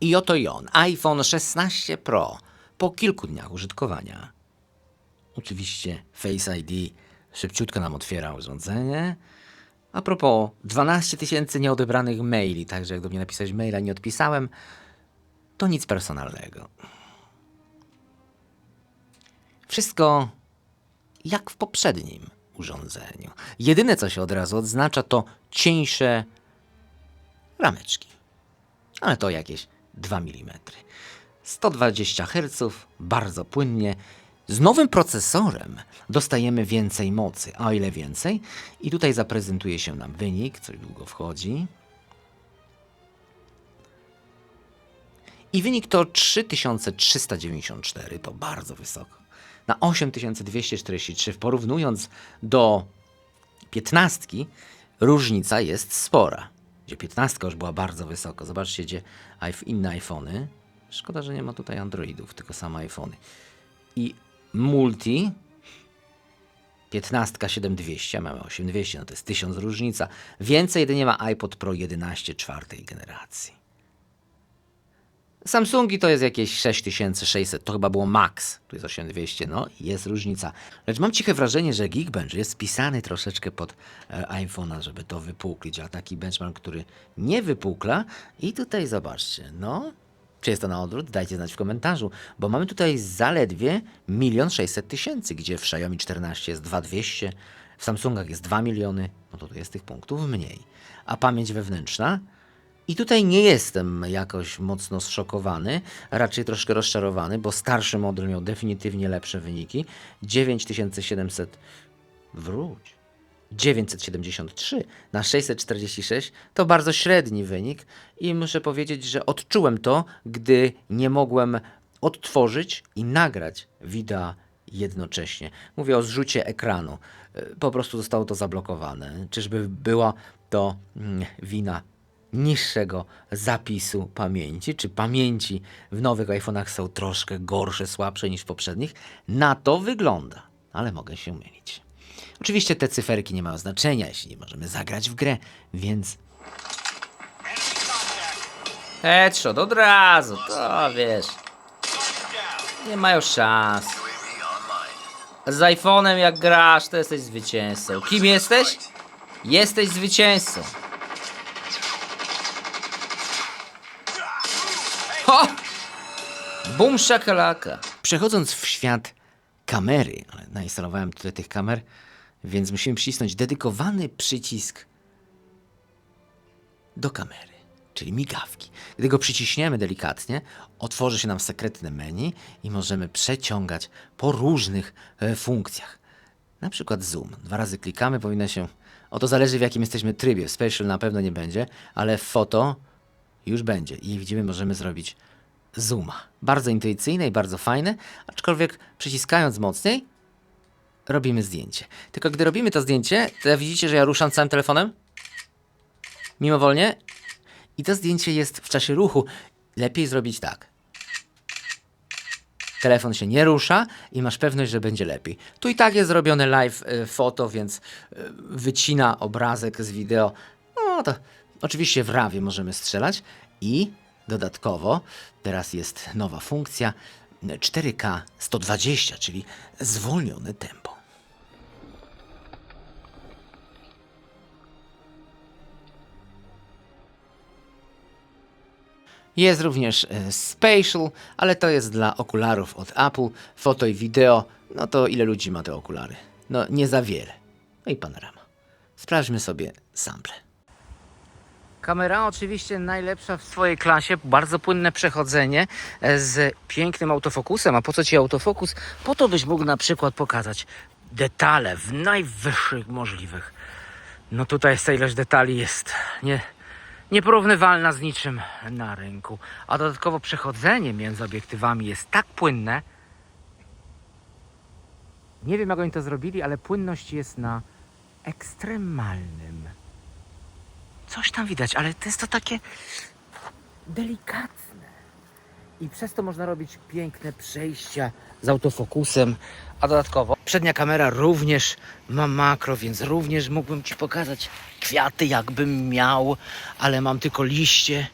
I oto i on, iPhone 16 Pro, po kilku dniach użytkowania. Oczywiście Face ID szybciutko nam otwiera urządzenie. A propos, 12 tysięcy nieodebranych maili, także jak do mnie napisać maila nie odpisałem, to nic personalnego. Wszystko jak w poprzednim urządzeniu. Jedyne, co się od razu odznacza, to cieńsze rameczki. Ale to jakieś 2 mm. 120 Hz, bardzo płynnie. Z nowym procesorem dostajemy więcej mocy. A o ile więcej? I tutaj zaprezentuje się nam wynik, coś długo wchodzi. I wynik to 3394, to bardzo wysoko. Na 8243 porównując do 15, różnica jest spora. Gdzie 15 już była bardzo wysoko. Zobaczcie, gdzie inne iPhony. Szkoda, że nie ma tutaj Androidów, tylko same iPhony. I multi 15 7200, a mamy 8200, no to jest 1000 różnica. Więcej jedynie ma iPod Pro 11 czwartej generacji. Samsungi to jest jakieś 6600, to chyba było max, tu jest 8200, no jest różnica. Lecz mam ciche wrażenie, że Geekbench jest spisany troszeczkę pod e, iPhone'a, żeby to wypuklić, a taki benchmark, który nie wypukla i tutaj zobaczcie, no, czy jest to na odwrót? Dajcie znać w komentarzu, bo mamy tutaj zaledwie 1 600 tysięcy, gdzie w Xiaomi 14 jest 2200, w Samsungach jest 2 miliony, no to tu jest tych punktów mniej. A pamięć wewnętrzna? I tutaj nie jestem jakoś mocno zszokowany, raczej troszkę rozczarowany, bo starszy model miał definitywnie lepsze wyniki. 9700 wróć. 973 na 646 to bardzo średni wynik i muszę powiedzieć, że odczułem to, gdy nie mogłem odtworzyć i nagrać wideo jednocześnie. Mówię o zrzucie ekranu. Po prostu zostało to zablokowane. Czyżby była to mm, wina niższego zapisu pamięci, czy pamięci w nowych iPhone'ach są troszkę gorsze, słabsze niż w poprzednich? Na to wygląda, ale mogę się mylić. Oczywiście te cyferki nie mają znaczenia, jeśli nie możemy zagrać w grę, więc... Headshot od razu, to wiesz. Nie mają szans. Z iPhone'em jak grasz, to jesteś zwycięzcą. Kim jesteś? Jesteś zwycięzcą. Ho! Bum szakalaka. Przechodząc w świat kamery, ale nainstalowałem tyle tych kamer, więc musimy przycisnąć dedykowany przycisk do kamery, czyli migawki. Gdy go przyciśniemy delikatnie, otworzy się nam sekretne menu i możemy przeciągać po różnych e, funkcjach. Na przykład zoom. Dwa razy klikamy, powinno się. O to zależy w jakim jesteśmy trybie. W special na pewno nie będzie, ale w foto już będzie. I widzimy, możemy zrobić zooma. Bardzo intuicyjne i bardzo fajne, aczkolwiek przyciskając mocniej, robimy zdjęcie. Tylko gdy robimy to zdjęcie, to widzicie, że ja ruszam całym telefonem? Mimowolnie? I to zdjęcie jest w czasie ruchu. Lepiej zrobić tak. Telefon się nie rusza i masz pewność, że będzie lepiej. Tu i tak jest zrobione live y, foto, więc y, wycina obrazek z wideo. No to oczywiście w rawie możemy strzelać i dodatkowo teraz jest nowa funkcja 4K 120, czyli zwolnione tempo. Jest również e, Spatial, ale to jest dla okularów od Apple. Foto i wideo, no to ile ludzi ma te okulary? No nie za wiele. No i panorama. Sprawdźmy sobie sample. Kamera oczywiście najlepsza w swojej klasie, bardzo płynne przechodzenie e, z pięknym autofokusem. A po co ci autofokus? Po to byś mógł na przykład pokazać detale w najwyższych możliwych. No tutaj ta ilość detali jest nie, nieporównywalna z niczym na rynku. A dodatkowo przechodzenie między obiektywami jest tak płynne. Nie wiem jak oni to zrobili, ale płynność jest na ekstremalnym. Coś tam widać, ale to jest to takie delikatne. I przez to można robić piękne przejścia z autofokusem. A dodatkowo przednia kamera również ma makro, więc również mógłbym Ci pokazać kwiaty, jakbym miał, ale mam tylko liście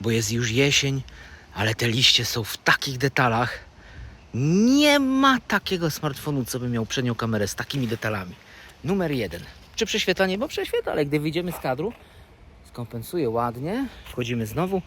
bo jest już jesień, ale te liście są w takich detalach. Nie ma takiego smartfonu, co by miał przednią kamerę z takimi detalami. Numer jeden. Czy prześwietlanie? Bo prześwietla, ale gdy wyjdziemy z kadru, skompensuje ładnie. Wchodzimy znowu.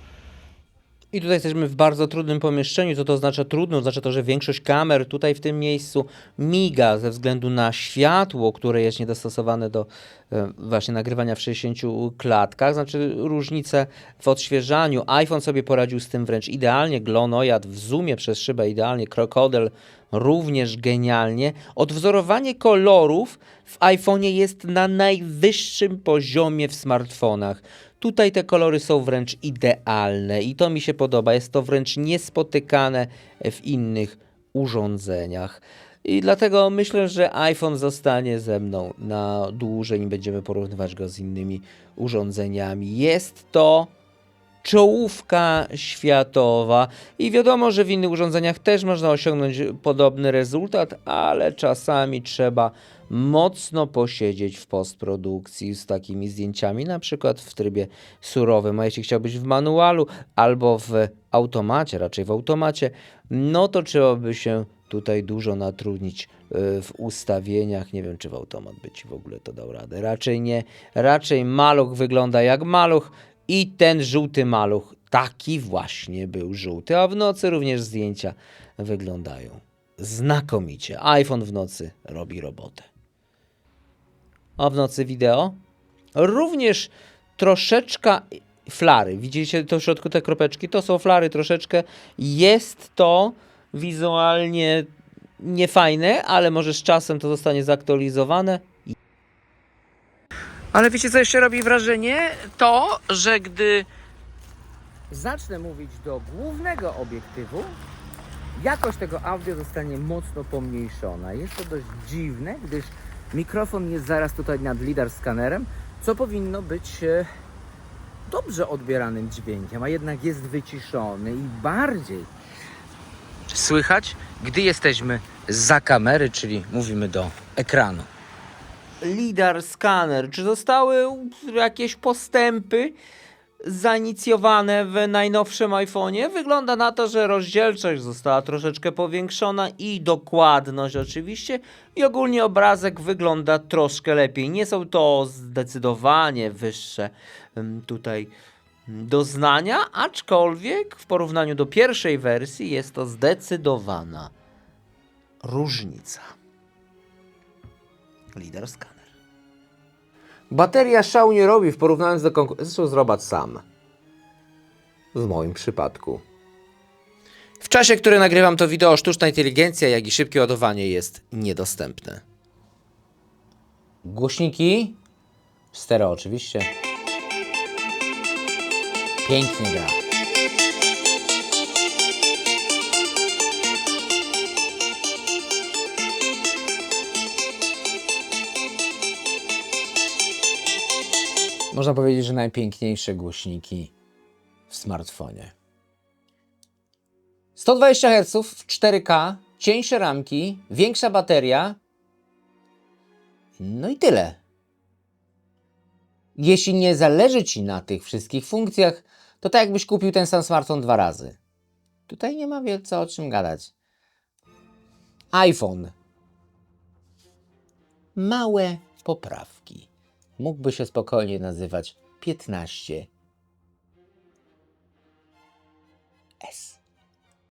I tutaj jesteśmy w bardzo trudnym pomieszczeniu. Co to oznacza trudno? Oznacza to, że większość kamer tutaj w tym miejscu miga ze względu na światło, które jest niedostosowane do e, właśnie nagrywania w 60 klatkach. Znaczy różnice w odświeżaniu. iPhone sobie poradził z tym wręcz idealnie. Glonojad w zoomie przez szybę idealnie. Krokodel również genialnie. Odwzorowanie kolorów w iPhone'ie jest na najwyższym poziomie w smartfonach. Tutaj te kolory są wręcz idealne i to mi się podoba. Jest to wręcz niespotykane w innych urządzeniach. I dlatego myślę, że iPhone zostanie ze mną na dłużej i będziemy porównywać go z innymi urządzeniami. Jest to czołówka światowa i wiadomo, że w innych urządzeniach też można osiągnąć podobny rezultat, ale czasami trzeba mocno posiedzieć w postprodukcji z takimi zdjęciami, na przykład w trybie surowym, a jeśli chciałbyś w manualu albo w automacie, raczej w automacie, no to trzeba by się tutaj dużo natrudnić y, w ustawieniach. Nie wiem, czy w automat by ci w ogóle to dał radę. Raczej nie. Raczej maluch wygląda jak maluch i ten żółty maluch taki właśnie był żółty, a w nocy również zdjęcia wyglądają znakomicie. iPhone w nocy robi robotę. A w nocy wideo? Również troszeczkę flary. Widzicie to w środku te kropeczki? To są flary troszeczkę. Jest to wizualnie niefajne, ale może z czasem to zostanie zaktualizowane. Ale wiecie, co jeszcze robi wrażenie? To, że gdy zacznę mówić do głównego obiektywu, jakość tego audio zostanie mocno pomniejszona. Jest to dość dziwne, gdyż mikrofon jest zaraz tutaj nad lidar skanerem, co powinno być e, dobrze odbieranym dźwiękiem, a jednak jest wyciszony i bardziej słychać, gdy jesteśmy za kamery, czyli mówimy do ekranu. Lidar scanner. Czy zostały jakieś postępy zainicjowane w najnowszym iPhone'ie? Wygląda na to, że rozdzielczość została troszeczkę powiększona i dokładność oczywiście i ogólnie obrazek wygląda troszkę lepiej. Nie są to zdecydowanie wyższe tutaj ym, doznania, aczkolwiek w porównaniu do pierwszej wersji jest to zdecydowana różnica. Lider Scanner. Bateria szału nie robi w porównaniu do konkurencji. Zresztą zrobić sam. W moim przypadku. W czasie, który nagrywam to wideo, sztuczna inteligencja, jak i szybkie ładowanie jest niedostępne. Głośniki. Stereo oczywiście. Pięknie gra. Można powiedzieć, że najpiękniejsze głośniki w smartfonie. 120 Hz w 4K, cieńsze ramki, większa bateria. No i tyle. Jeśli nie zależy Ci na tych wszystkich funkcjach, to tak jakbyś kupił ten sam smartfon dwa razy. Tutaj nie ma wielce o czym gadać. iPhone. Małe poprawki. Mógłby się spokojnie nazywać 15 S.